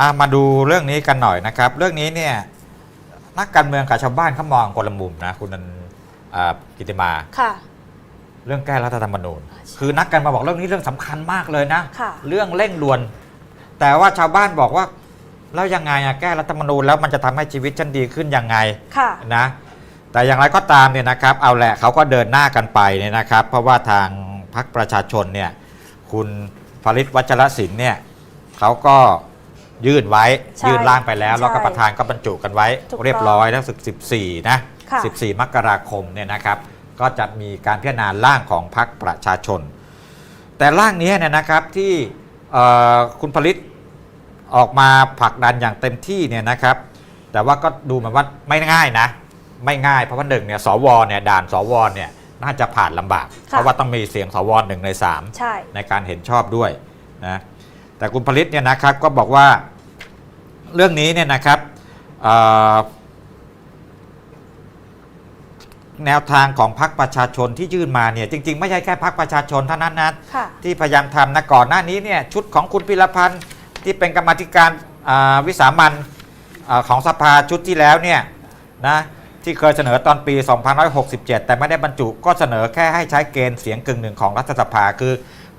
อะมาดูเรื่องนี้กันหน่อยนะครับ เรื่องนี้เนี่ยนักการเมืองกับชาวบ้านเขามองคนละมุมนะคุณนันอ่ากิติมาค่ะ เรื่องแก้รัฐธรรมนูญ คือนักการเมืองบอกเรื่องนี้เรื่องสำคัญมากเลยนะค่ะเรื่องเร่งด่วน แต่ว่าชาวบ้านบอกว่าแล้วยังไงอะแก้รัฐธรรมนูญแล้วมันจะทำให้ชีวิตฉันดีขึ้นยังไงค่ะนะ แต่อย่างไรก็ตามเนี่ยนะครับ เอาแหละเขาก็เดินหน้ากันไปเนี่ยนะครับ เพราะว่าทางพรรคประชาชนเนี่ยคุณผลิตวัชรศิลป์เนี่ยเขาก็ ยื่นไว้ ใช่ยื่นร่างไปแล้วใช่แล้วก็ประธานก็บรรจุกันไว้ ถูกต้องเรียบร้อยแล้วสึก14 นะ ค่ะ 14 มกราคมเนี่ยนะครับ ก็จะมีการพิจารณาร่างของพรรคประชาชน แต่ร่างนี้เนี่ยนะครับที่เอ่อคุณผลิตออกมาผลักดันอย่างเต็มที่เนี่ยนะครับ แต่ว่าก็ดูเหมือนว่าไม่ง่ายนะ ไม่ง่ายเพราะว่าหนึ่งเนี่ยสวเนี่ยด่านสวเนี่ยน่าจะผ่านลำบาก ค่ะ เพราะว่าต้องมีเสียงสวหนึ่งในสาม ใช่ ในการเห็นชอบด้วยนะแต่คุณผลิตเนี่ยนะครับก็บอกว่า เรื่องนี้เนี่ยนะครับเอ่อแนวทางของพรรคประชาชนที่ยื่นมาเนี่ยจริง ๆ ไม่ใช่แค่พรรคประชาชนเท่านั้นนะค่ะที่พยายามทำนะก่อนหน้านี้เนี่ยชุดของคุณพิรพันธ์ที่เป็นกรรมาธิการอ่าวิสามันอ่าของสภาชุดที่แล้วเนี่ยนะที่เคยเสนอตอนปี 2567 แต่ไม่ได้บรรจุก็เสนอแค่ให้ใช้เกณฑ์เสียงกึ่งหนึ่งของรัฐสภาคือ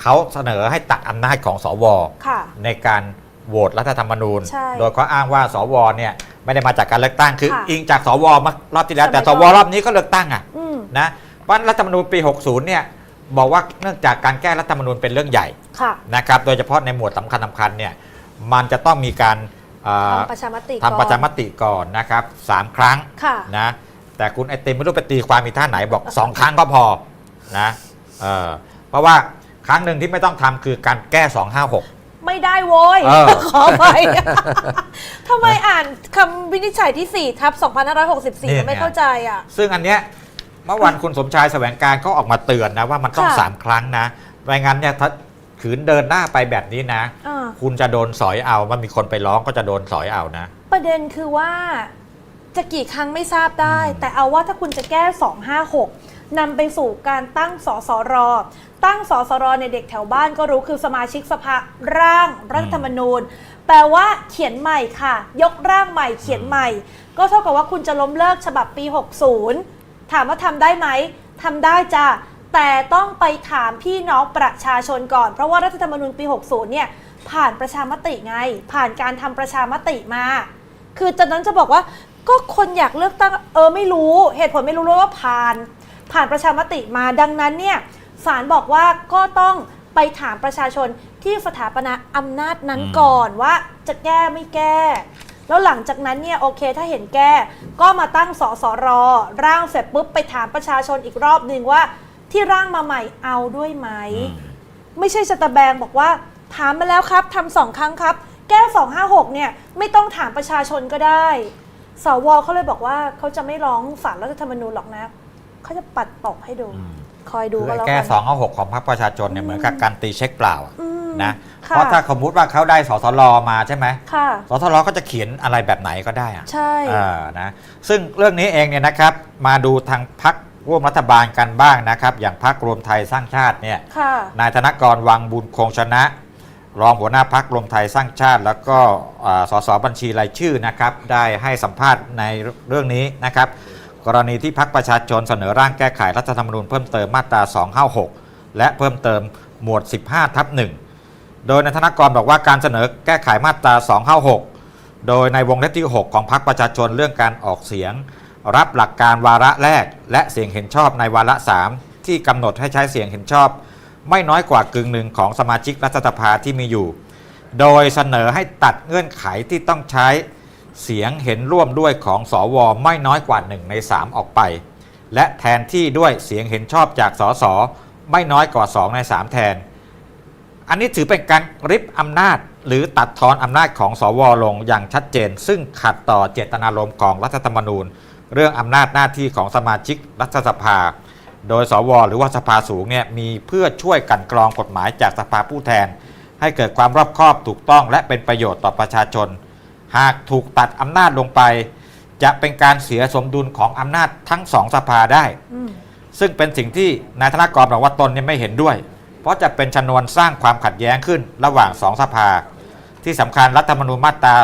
เขาเสนอให้ตัดอำนาจของสวค่ะในการ โหวตรัฐธรรมนูญ ใช่โดยเขาอ้างว่าสวเนี่ยไม่ได้มาจากการเลือกตั้งคือ ค่ะอิงจากสวมารอบที่แล้วสมัยแต่สวก่อน รอบนี้ก็เลือกตั้งอะอืมนะเพราะรัฐธรรมนูญปี 60 เนี่ยบอกว่าเนื่องจากการแก้รัฐธรรมนูญเป็นเรื่องใหญ่ค่ะนะครับ โดยเฉพาะในหมวดสำคัญสำคัญเนี่ยมันจะต้องมีการเอ่อทำประชามติทำประชามก่อนติก่อนนะครับสามครั้ง ค่ะ นะแต่คุณไอติมไม่รู้ไปตีความมีท่าไหนบอก สองครั้งก็พอนะเออเพราะว่าครั้งหนึ่งที่ไม่ต้องทำคือการแก้ 256 ไม่ได้โว้ยเออ ขอไป ทำไมอ่านคำวินิจฉัยที่ 4 ทับ2564ไม่เข้าใจอะ ซึ่งอันเนี้ยเมื่อวันคุณสมชายแสวงการก็ออกมาเตือนนะว่ามันต้องค่ะสามครั้งนะไม่งั้นเนี่ยถ้าขืนเดินหน้าไปแบบนี้นะ อ่า คุณจะโดนสอยเอา มันมีคนไปร้องก็จะโดนสอยเอานะ ประเด็นคือว่าจะกี่ครั้งไม่ทราบได้อืมแต่เอาว่าถ้าคุณจะแก้ 256 นำไปสู่การตั้งสสร ตั้งสสรในยเด็กแถวบ้านก็รู้คือสมาชิกสภาร่างรัฐธรรมนูญ แปลว่าเขียนใหม่ค่ะ ยกร่างใหม่เขียนใหม่ ก็เท่ากับว่าคุณจะล้มเลิกฉบับปี 60 ถามว่าทำได้ไหมทำได้จ้ะแต่ต้องไปถามพี่น้องประชาชนก่อน เพราะว่ารัฐธรรมนูญปี 60 เนี่ยผ่านประชามติไง ผ่านการทำประชามติมา คือจากนั้นจะบอกว่าก็คนอยากเลือกตั้งเออไม่รู้ เหตุผลไม่รู้เลยว่าผ่าน ผ่านประชามติมาดังนั้นเนี่ยศาลบอกว่าก็ต้องไปถามประชาชนที่สถาปนาอำนาจนั้นอืมก่อนว่าจะแก้ไม่แก้ แล้วหลังจากนั้นเนี่ยโอเคถ้าเห็นแก้ ก็มาตั้งสสรร่างเสร็จปุ๊บไปถามประชาชนอีกรอบหนึ่งว่า ที่ร่างมาใหม่เอาด้วยไหม ไม่ใช่สตะแบงบอกว่า ถามมาแล้วครับทำสองครั้งครับ แก้ 256 เนี่ยไม่ต้องถามประชาชนก็ได้ สวเขาเลยบอกว่าเขาจะไม่ร้องศาลรัฐธรรมนูญหรอกนะเขาจะปัดตกให้ดูอืมคอยดูคือก็ไอ้แล้วแก้กัน สองเอาหกของพรรคประชาชนเนี่ยเหมือนกับการตีเช็คเปล่าอะอืมนะค่ะ เพราะถ้าสมมติว่าเขาได้สสรมาใช่ไหมค่ะ สสรก็จะเขียนอะไรแบบไหนก็ได้อะใช่อ่านะซึ่งเรื่องนี้เองเนี่ยนะครับ มาดูทางพรรคร่วมรัฐบาลกันบ้างนะครับ อย่างพรรครวมไทยสร้างชาติเนี่ย ค่ะ นายธนกรวังบุญคงชนะ รองหัวหน้าพักรวมไทยสร้างชาติ แล้วก็อ่าสสบัญชีรายชื่อนะครับ ได้ให้สัมภาษณ์ในเรื่องนี้นะครับ กรณีที่พักประชาชนเสนอร่างแก้ไขรัฐธรรมนูญเพิ่มเติมมาตรา 256 และเพิ่มเติมหมวด 15 ทับ 1 โดยนายธนกรบอกว่าการเสนอแก้ไขมาตรา 256 โดยในวงเล็บที่ 6 ของพักประชาชนเรื่องการออกเสียง รับหลักการวาระแรก และเสียงเห็นชอบในวาระ 3 ที่กำหนดให้ใช้เสียงเห็นชอบ ไม่น้อยกว่ากึ่งหนึ่งของสมาชิกรัฐสภาที่มีอยู่ โดยเสนอให้ตัดเงื่อนไขที่ต้องใช้ เสียงเห็นร่วมด้วยของสวไม่น้อยกว่า 1 ใน 3 ออกไป และแทนที่ด้วยเสียงเห็นชอบจากสสไม่น้อยกว่า 2 ใน 3 แทน อันนี้ถือเป็นการริบอำนาจหรือตัดทอนอำนาจของสวลงอย่างชัดเจน ซึ่งขัดต่อเจตนารมณ์ของรัฐธรรมนูญ เรื่องอำนาจหน้าที่ของสมาชิกรัฐสภา โดยสวหรือว่าสภาสูงเนี่ยมีเพื่อช่วยกันกรองกฎหมายจากสภาผู้แทน ให้เกิดความรอบคอบถูกต้องและเป็นประโยชน์ต่อประชาชน หากถูกตัดอำนาจลงไป จะเป็นการเสียสมดุลของอำนาจทั้งสองสภาได้ อืมซึ่งเป็นสิ่งที่นายธนกรบอกว่าตนเนี่ยไม่เห็นด้วย เพราะจะเป็นชนวนสร้างความขัดแย้งขึ้นระหว่างสองสภา ที่สำคัญรัฐธรรมนูญมาตรา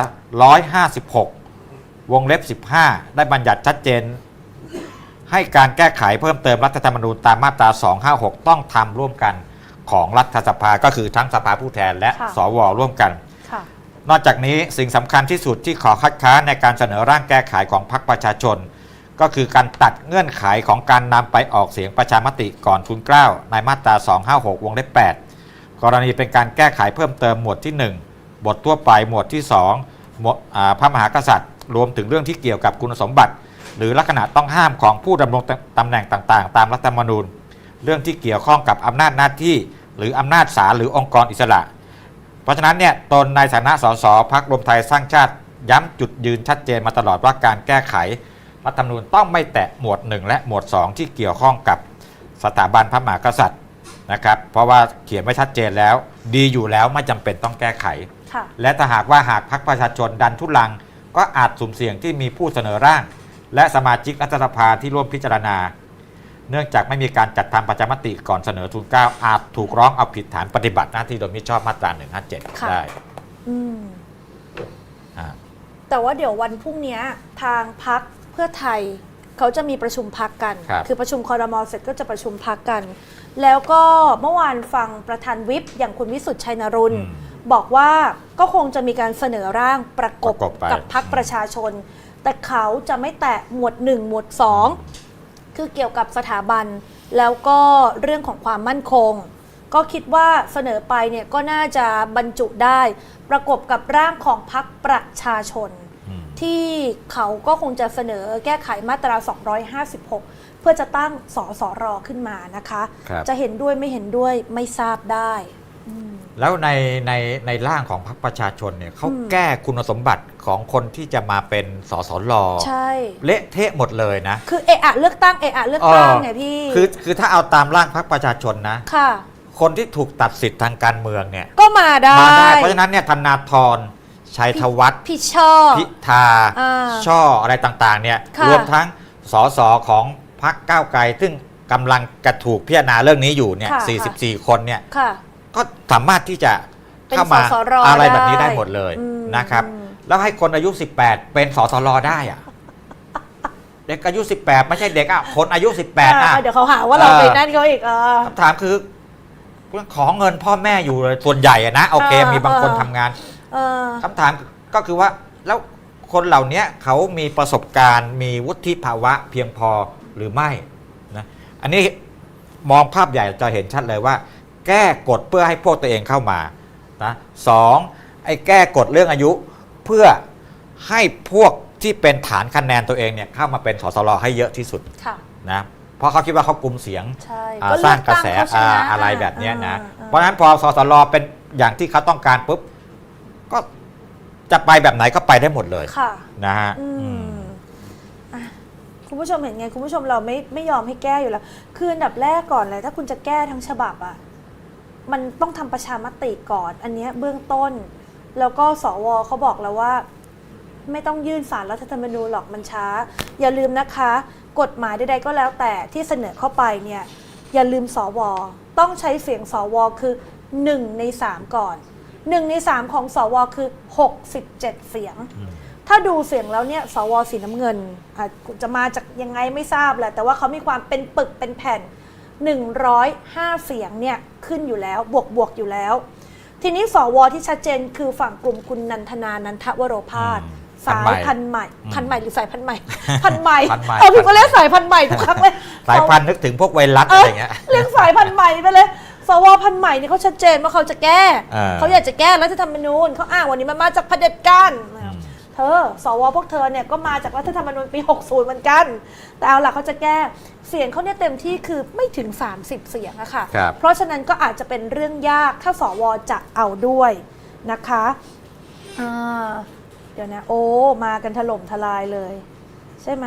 156 วงเล็บ 15 ได้บัญญัติชัดเจน ให้การแก้ไขเพิ่มเติมรัฐธรรมนูญตามมาตรา 256 ต้องทำร่วมกันของรัฐสภาก็คือทั้งสภาผู้แทนและค่ะ สวร่วมกันค่ะ นอกจากนี้สิ่งสำคัญที่สุดที่ขอคัดค้านในการเสนอร่างแก้ไขของพรรคประชาชน ก็คือการตัดเงื่อนไขของการนำไปออกเสียงประชามติก่อนทุนเกล้าในมาตรา 256 วงเล็บ 8 กรณีเป็นการแก้ไขเพิ่มเติมหมวดที่ 1 บททั่วไปหมวดที่2หมวดพระมหากษัตริย์ รวมถึงเรื่องที่เกี่ยวกับคุณสมบัติ หรือลักษณะต้องห้ามของผู้ดำรงตำแหน่งต่างๆ ตามรัฐธรรมนูญ เรื่องที่เกี่ยวข้องกับอำนาจหน้าที่ หรืออำนาจศาลหรือองค์กรอิสระ ราะฉะนั้นเนี่ยตนในฐานะสสพักรวมไทยสร้างชาติย้ำจุดยืนชัดเจนมาตลอดว่าการแก้ไข รัฐธรรมนูญต้องไม่แตะหมวด 1 และหมวด 2 ที่เกี่ยวข้องกับสถาบันพระมหากษัตริย์นะครับเพราะว่าเขียนไว้ชัดเจนแล้ว ดีอยู่แล้วไม่จำเป็นต้องแก้ไขค่ะและถ้าหากว่าหากพักประชาชนดันทุลัง ก็อาจสุ่มเสี่ยงที่มีผู้เสนอร่าง และสมาชิกรัฐสภาที่ร่วมพิจารณา เนื่องจากไม่มีการจัดทำประชามติก่อนเสนอทุนเกล้าอาจถูกร้องเอาผิดฐานปฏิบัติหน้าที่โดยมิชอบมาตรา157ค่ะได้อืมอ่าแต่ว่าเดี๋ยววันพรุ่งนี้ทางพักเพื่อไทยเขาจะมีประชุมพักกันครับอประชุมคอรมอเสร็จก็จะประชุมพักกัน แล้วก็เมื่อวานฟังประธานวิปอย่างคุณวิสุทธิ์ชัยนรุนอืมบอกว่าก็คงจะมีการเสนอร่างประกบประกบไป กับพักประชาชน แต่เขาจะไม่แตะหมวด 1 หมวด 2 คือเกี่ยวกับสถาบัน แล้วก็เรื่องของความมั่นคง ก็คิดว่าเสนอไปเนี่ยก็น่าจะบรรจุได้ ประกบกับร่างของพักประชาชนอืมที่เขาก็คงจะเสนอแก้ไขมาตรา 256 เพื่อจะตั้งสสรขึ้นมานะคะครับจะเห็นด้วยไม่เห็นด้วยไม่ทราบได้อืม แล้วในในในร่างของพรรคประชาชนเนี่ยเขาอืมแก้คุณสมบัติของคนที่จะมาเป็นสสลใช่ เละเทะหมดเลยนะ คือเอะอะเลือกตั้งเอะอะเลือกตั้งไงพี่ คือคือถ้าเอาตามร่างพรรคประชาชนนะ ค่ะ คนที่ถูกตัดสิทธิ์ทางการเมืองเนี่ย ก็มาได้มาได้ เพราะฉะนั้นเนี่ยธนาธรชัยธวัฒน์พี่ชอบพิธาอ่าช่ออะไรต่างๆ เนี่ยค่ะรวมทั้งสสของพรรคก้าวไกลซึ่งกำลังกระถูกพิจารณาเรื่องนี้อยู่เนี่ยค่ะ44 คนเนี่ยค่ะ ก็สามารถที่จะเป็นเข้ามาสสรอะไรแบบนี้ได้ได้หมดเลยอืม นะครับ แล้วให้คนอายุ 18 เป็นสสรได้อะเด็กอายุ 18 ไม่ใช่เด็กอะคนอายุ 18อะ อ่าเดี๋ยวเขาหาว่าเราเออ ไปนั่นเขาอีกเออ คำถามคือขอเงินพ่อแม่อยู่เลยส่วนใหญ่อะนะโอเค เออมีบางคนเออ ทำงานเออ คำถามก็คือว่าแล้วคนเหล่านี้เขามีประสบการณ์ มีวุฒิภาวะเพียงพอหรือไม่นะอันนี้มองภาพใหญ่จะเห็นชัดเลยว่า แก้กฎเพื่อให้พวกตัวเองเข้ามานะสองไอ้แก้กฎเรื่องอายุเพื่อให้พวกที่เป็นฐานคะแนนตัวเองเนี่ยเข้ามาเป็นสสรให้เยอะที่สุดค่ะ นะเพราะเขาคิดว่าเขากลุ่มเสียงใช่อ่าก็สเลืร้าองกระแสตั้งเขาชนะอ่าอะไรแบบเนี้ยนะ อ่าอ่า เพราะฉะนั้นพอสสรเป็นอย่างที่เขาต้องการปุ๊บก็จะไปแบบไหนก็ไปได้หมดเลยค่ะ นะฮะอือืมม อะคุณผู้ชมเห็นไง คุณผู้ชมเราไม่ไม่ยอมให้แก้อยู่แล้ว คืออันดับแรกก่อนเลย ถ้าคุณจะแก้ทั้งฉบับอะ มันต้องทำประชามติก่อน อันเนี้ยเบื้องต้น แล้วก็สวเขาบอกแล้วว่า ไม่ต้องยื่นสารรัฐธรรมนูญหรอกมันช้า อย่าลืมนะคะ กฎหมายใดๆก็แล้วแต่ที่เสนอเข้าไปเนี่ยอย่าลืมสวต้องใช้เสียงสวคือ 1 ใน 3 ก่อน 1 ใน 3 ของสวคือ 67 เสียง ถ้าดูเสียงแล้วเนี่ยสวสีน้ำเงินอาจจะมาจากยังไงไม่ทราบแหละแต่ว่าเขามีความเป็นปึกเป็นแผ่น 105 เสียงเนี่ยขึ้นอยู่แล้วบวกบวกอยู่แล้ว ทีนี้สวที่ชัดเจนคือฝั่งกลุ่มคุณนันทนานันทวโรพาสอืมสายพันธุ์ใหม่อืมพันธุ์ใหม่หรือสายพันธุ์ใหม่ พันธุ์ใหม่พันธุ์ใหม่เออพี่ก็เรียกสายพันธุ์ใหม่ทุกครั้งเลยสายพันธุ์นึกถึงพวกไวรัสเออะไรอเงี้ยเรียกสายพันธุ์ใหม่ไปเลยสวพันธุ์ใหม่เนี่ยเขาชัดเจนว่าเขาจะแก้เออเขาอยากจะแก้รัฐธรรมนูญเขาอ้างวันนี้มันมาจากเผด็จการอืม เธอ สวพวกเธอเนี่ยก็มาจากรัฐธรรมนูญปี 60 เหมือนกัน แต่เอาล่ะเขาจะแก้เสียงเขาเนี่ยเต็มที่คือไม่ถึง 30 เสียงอะค่ะ ครับ เพราะฉะนั้นก็อาจจะเป็นเรื่องยากถ้าสวจะเอาด้วยนะคะอ่าเดี๋ยวนะ โอ้ มากันถล่มทลายเลย ใช่ไหม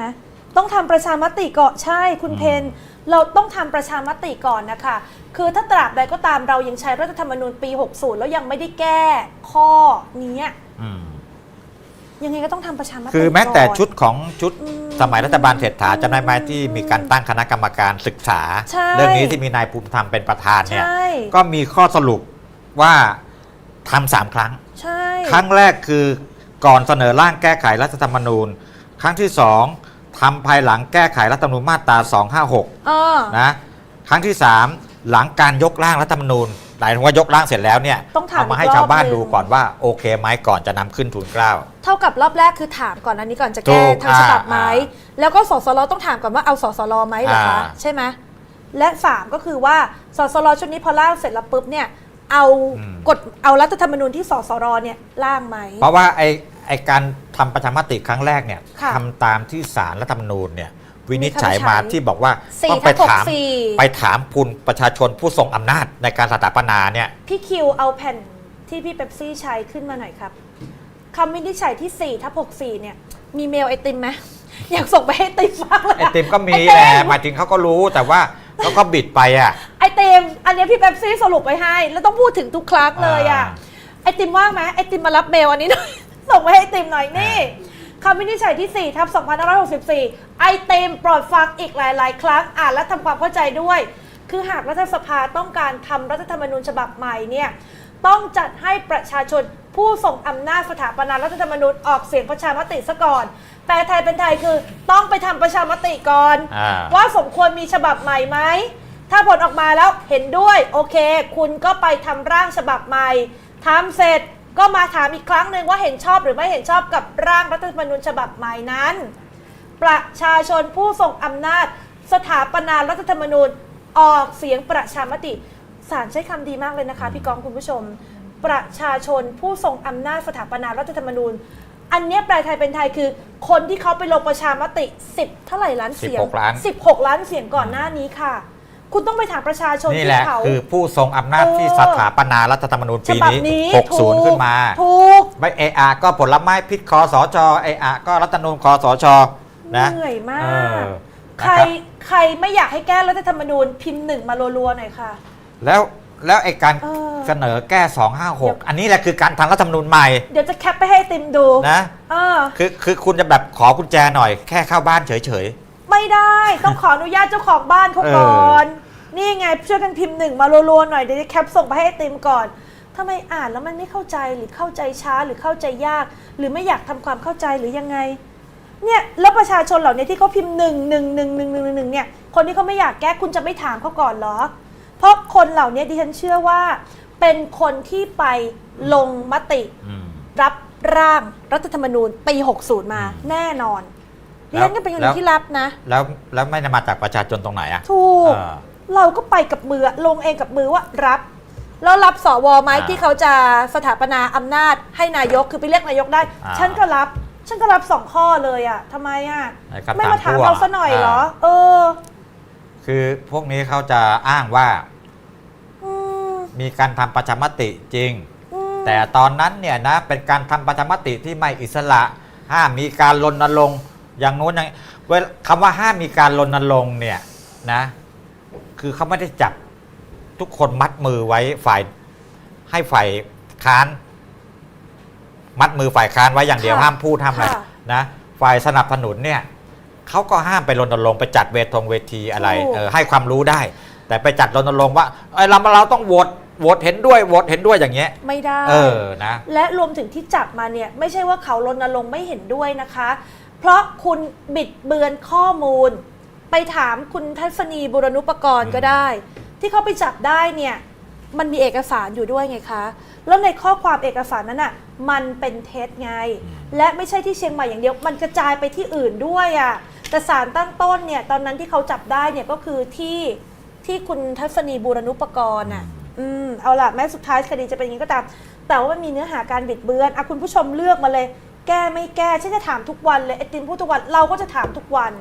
ต้องทำประชามติก่อนใช่คุณเพนเราต้องทำประชามติก่อนนะคะ คือถ้าตราบใดก็ตามเรายังใช้รัฐธรรมนูญปี 60 แล้วยังไม่ได้แก้ข้อนี้อืม ยังไงก็ต้องทำประชามติคือแม้แต่ก่น ชุดของชุดอืมสมัยรัฐบาลเศรษฐาจำได้ไหมที่มีการตั้งคณะกรรมการศึกษา ใช่ เรื่องนี้ที่มีนายภูมิธรรมเป็นประธานเนี่ย ใช่ ก็มีข้อสรุปว่าทำสามครั้ง ใช่ ครั้งแรกคือก่อนเสนอร่างแก้ไขรัฐธรรมนูญ ครั้งที่สองทำภายหลังแก้ไขรัฐธรรมนูญมาตรา 256 เออ นะครั้งที่สามหลังการยกร่างรัฐธรรมนูญ หมายถึงว่ายกร่างเสร็จแล้วเนี่ยต้องถามเอามาให้อีกรอบชาวบ้านหนึ่งดูก่อนว่าโอเคไหมก่อนจะนำขึ้นทูลเกล้า เท่ากับรอบแรกคือถามก่อนอันนี้ก่อนจะถูแก้กทางฉบับไหมอ่าแล้วก็สสรต้องถามก่อนว่าเอาสสรไหมเหรอคะอ่า ใช่ไหมและสามก็คือว่าสสรชุดนี้พอร่างเสร็จแล้วปุ๊บเนี่ยเอากฎเอารัฐธรรมนูญที่สสรเนี่ยร่างไหม เพราะว่าไอไอการทำประชามติครั้งแรกเนี่ยค่ะ ทำตามที่สารรัฐธรรมนูญเนี่ย วินิจฉัยมีคำวินิจฉัยมาที่บอกว่าสี่ต้องไปทับหกถามสี่ไปถามคุณประชาชนผู้ทรงอำนาจในการสถาปนาเนี่ยพี่คิวเอาแผ่นที่พี่เป๊ปซี่ใช้ขึ้นมาหน่อยครับคำวินิจฉัยที่4ทับ64เนี่ยมีเมลไอติมไหมอยากส่งไปให้ติมมากเลยไอติมก็มีไอแหติละมหมายถึงเขาก็รู้แต่ว่าเขาก็บิดไปอะไอติมอันเนี้ยพี่เป๊ปซี่สรุปไปให้ แล้วต้องพูดถึงทุกครั้งเลยอะอ่าไอติมว่างไหมไอติมมารับเมลอันนี้หน่อยส่งไปให้ไอติมหน่อยนี่ คำวินิจฉัยที่ 4ทับ2564 ไอติมโปรดฟังอีกหลาย ๆ ครั้งอ่านและทำความเข้าใจด้วย คือหากรัฐสภาต้องการทำรัฐธรรมนูญฉบับใหม่เนี่ยต้องจัดให้ประชาชนผู้ทรงอำนาจสถาปนารัฐธรรมนูญออกเสียงประชามติซะก่อนแปลไทยเป็นไทยคือต้องไปทำประชามติก่อน อ่า ว่าสมควรมีฉบับใหม่ไหม ถ้าผลออกมาแล้วเห็นด้วย โอเค คุณก็ไปทำร่างฉบับใหม่ทำเสร็จ ก็มาถามอีกครั้งหนึ่งว่าเห็นชอบหรือไม่เห็นชอบกับร่างรัฐธรรมนูญฉบับใหม่นั้น ประชาชนผู้ทรงอำนาจ สถาปนารัฐธรรมนูญออกเสียงประชามติศาลใช้คำดีมากเลยนะคะ พี่กองคุณผู้ชม ประชาชนผู้ทรงอำนาจสถาปนารัฐธรรมนูญ อันเนี้ยแปลไทยเป็นไทยคือ คนที่เขาไปลงประชามติ 10 เท่าไหร่ล้านเสียง16ล้าน 16 ล้านเสียงก่อนหน้านี้ค่ะ คุณต้องไปถามประชาชนนี่ที่แหละเขา คือผู้ทรงอำนาจที่เออสถาปนารัฐธรรมนูญฉปีบับนี้นี้60 ขึ้นมา ถูก ไม่เออาก็ผลไม้พิษคอสชเออาก็รัฐธรรมนูญคอสชนะเหนื่อยมาเอกอใครนะครับใครไม่อยากให้แก้รัฐธรรมนูญพิมพ์หนึ่งมารัวๆหน่อยค่ะ แล้วแล้วไอ้การเออเสนอแก้ 256 อันนี้แหละคือการทำรัฐธรรมนูญใหม่เดี๋ยวจะแคปไปให้ติมดูนะ เออ คือคือคุณจะแบบขอกุญแจหน่อยแค่เข้าบ้านเฉย ไม่ได้ต้องขออนุญาตเจ้าของบ้านเขาก่อน นี่ไงช่วยกันพิมพ์หนึ่งมารัวๆหน่อยเดี๋ยวจะแคปส่งไปให้ไอติมก่อนทำไมอ่านแล้วมันไม่เข้าใจหรือเข้าใจช้าหรือเข้าใจยาก หรือไม่อยากทำความเข้าใจหรือยังไง เนี่ยแล้วประชาชนเหล่านี้ที่เขาพิมพ์หนึ่งหนึ่งหนึ่งหนึ่งหนึ่งหนึ่งเนี่ยคนที่เขาไม่อยากแก้คุณจะไม่ถามเขาก่อนเหรอ เพราะคนเหล่านี้ดิฉันเชื่อว่า เป็นคนที่ไปลงมติๆอืมรับร่างรัฐธรรมนูญปี 60 มาอืมแน่นอน ดิแล้วฉันก็เป็นคนแล้วที่รับนะ แล้วแล้วไม่ได้มาจากประชาชนตรงไหนอะถูกเออเราก็ไปกับมือลงเองกับมือว่ารับ แล้วรับสวไหมอ่าที่เขาจะสถาปนาอำนาจให้นายกคือไปเรียกนายกได้อ่าฉันก็รับ ฉันก็รับสองข้อเลยอะทำไมอะไอ้คำถามไม่มาถามพ่วงเราซะหน่อยเหรออ่าเออ คือพวกนี้เขาจะอ้างว่าอืมมีการทำประชามติจริงอืมแต่ตอนนั้นเนี่ยนะเป็นการทำประชามติที่ไม่อิสระห้ามมีการรณรงค์ อย่างโน้นอย่างเวลาคำว่าห้ามมีการรณรงค์เนี่ยนะ คือเขาไม่ได้จับทุกคนมัดมือไว้ฝ่ายให้ฝ่ายค้าน มัดมือฝ่ายค้านไว้อย่างเดียวค่ะห้ามพูดห้ามอะไรค่ะ นะฝ่ายสนับสนุนเนี่ยเขาก็ห้ามไปรณรงค์ไปจัดเวทงเวทีอะไรถูกเออให้ความรู้ได้ แต่ไปจัดรณรงค์ว่าเอ้ยเราเราต้องโหวตโหวตเห็นด้วยโหวตเห็นด้วยอย่างเงี้ย ไม่ได้ เออนะ และรวมถึงที่จับมาเนี่ย ไม่ใช่ว่าเขารณรงค์ไม่เห็นด้วยนะคะ เพราะคุณบิดเบือนข้อมูล ไปถามคุณทัศนีบุรณุปกรณ์ก็ได้ ที่เขาไปจับได้เนี่ยมันมีเอกสารอยู่ด้วยไงคะ แล้วในข้อความเอกสารนั้นอะมันเป็นเท็จไง และไม่ใช่ที่เชียงใหม่อย่างเดียว มันกระจายไปที่อื่นด้วยอะ่ะ แต่สารตั้งต้นเนี่ยตอนนั้นที่เขาจับได้เนี่ยก็คือที่ที่คุณทัศนีบูรณุปกรณ์อะ อืมเอาล่ะแม้สุดท้ายคดีจะเป็นอย่างนี้ก็ตาม แต่ว่ามันมีเนื้อหาการบิดเบือนอะคุณผู้ชมเลือกมาเลย แก้ไม่แก้ฉันจะถามทุกวันเลยไอติมพูดทุกวันเราก็จะถามทุกวัน